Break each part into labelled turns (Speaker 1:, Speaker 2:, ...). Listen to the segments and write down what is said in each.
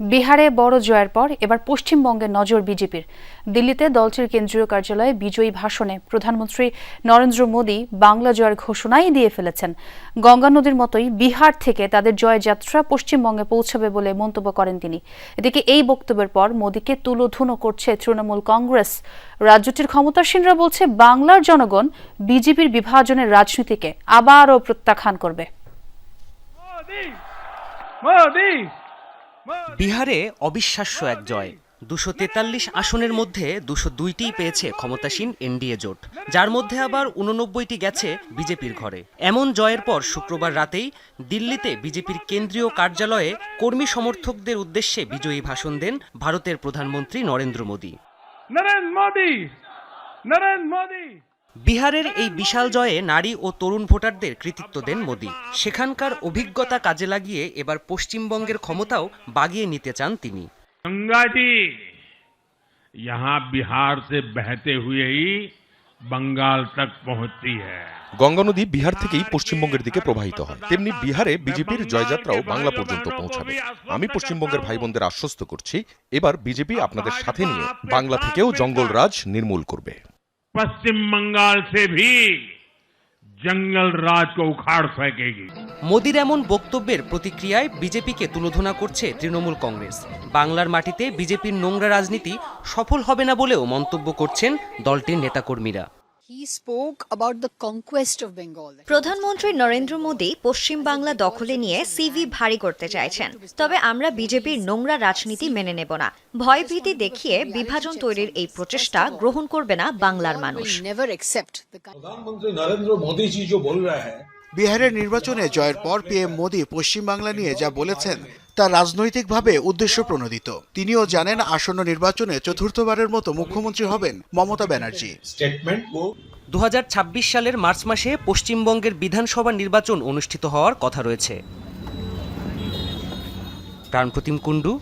Speaker 1: বিহারে বড় জয়ের পর এবার পশ্চিমবঙ্গে নজর বিজেপির। দিল্লিতে দলটির কেন্দ্রীয় কার্যালয়ে বিজয়ী ভাষণে প্রধানমন্ত্রী নরেন্দ্র মোদী বাংলা জয়ের ঘোষণাই দিয়ে ফেলেছেন। গঙ্গা নদীর মতোই বিহার থেকে তাদের জয়যাত্রা পশ্চিমবঙ্গে পৌঁছাবে বলে মন্তব্য করেন তিনি। এদিকে এই বক্তব্যের পর মোদীকে তুলোধুনো করছে তৃণমূল কংগ্রেস। রাজ্যটির ক্ষমতাসীনরা বলছে, বাংলার জনগণ বিজেপির বিভাজনের রাজনীতিকে আবারও প্রত্যাখ্যান করবে।
Speaker 2: বিহারে অবিশ্বাস্য এক জয়। দুশো তেতাল্লিশ আসনের মধ্যে দুশো দুইটিই পেয়েছে ক্ষমতাসীন এনডিএ জোট, যার মধ্যে আবার উননব্বইটি গেছে বিজেপির ঘরে। এমন জয়ের পর শুক্রবার রাতেই দিল্লিতে বিজেপির কেন্দ্রীয় কার্যালয়ে কর্মী সমর্থকদের উদ্দেশ্যে বিজয়ী ভাষণ দেন ভারতের প্রধানমন্ত্রী নরেন্দ্র মোদী।
Speaker 3: নরেন্দ্র মোদী! নরেন্দ্র মোদী!
Speaker 2: বিহারের এই বিশাল জয়ে নারী ও তরুণ ভোটারদের কৃতিত্ব দেন মোদী সেখানকার অভিজ্ঞতা কাজে লাগিয়ে এবার পশ্চিমবঙ্গের ক্ষমতাও বাগিয়ে নিতে চান তিনি
Speaker 3: गंगा जी यहाँ बिहार से बहते हुए ही बंगाल तक पहुंचती है
Speaker 4: গঙ্গা নদী বিহার থেকেই পশ্চিমবঙ্গের দিকে প্রবাহিত হয় তেমনি বিহারে বিজেপির জয়যাত্রাও বাংলা পর্যন্ত পৌঁছাবে আমি পশ্চিমবঙ্গের ভাই বোনদের আশ্বস্ত করছি এবার বিজেপি আপনাদের সাথে নিয়ে বাংলা থেকেও জঙ্গলরাজ নির্মূল করবে
Speaker 3: पश्चिम बंगाल से भी जंगल राज को उखाड़ फेंकेगी
Speaker 2: মোদির এমন বক্তব্যের প্রতিক্রিয়ায় বিজেপিকে তুলোধনা করছে তৃণমূল কংগ্রেস বাংলার মাটিতে বিজেপির নোংরা রাজনীতি সফল হবে না বলেও মন্তব্য করছেন দলটির নেতাকর্মীরা
Speaker 5: প্রধানমন্ত্রী নরেন্দ্র মোদী পশ্চিম বাংলা দখলে নিয়ে সিভি ভারী করতে চাইছেন। তবে আমরা বিজেপির নোংরা রাজনীতি মেনে নেব না। ভয়ভীতি দেখিয়ে বিভাজন তৈরির এই প্রচেষ্টা গ্রহণ করবে না বাংলার মানুষ।
Speaker 6: নরেন্দ্র
Speaker 7: বিহারের নির্বাচনে জয়ের পর পিএম মোদী পশ্চিমবাংলা নিয়ে যা বলেছেন তা রাজনৈতিকভাবে উদ্দেশ্য প্রণোদিত তিনিও জানেন আসন্ন নির্বাচনে চতুর্থবারের মতো মুখ্যমন্ত্রী হবেন মমতা ব্যানার্জি।
Speaker 2: দু সালের মার্চ মাসে পশ্চিমবঙ্গের বিধানসভা নির্বাচন অনুষ্ঠিত হওয়ার কথা রয়েছে। প্রাণপ্রতিম কুণ্ডু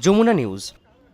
Speaker 2: যমুনা নিউজ।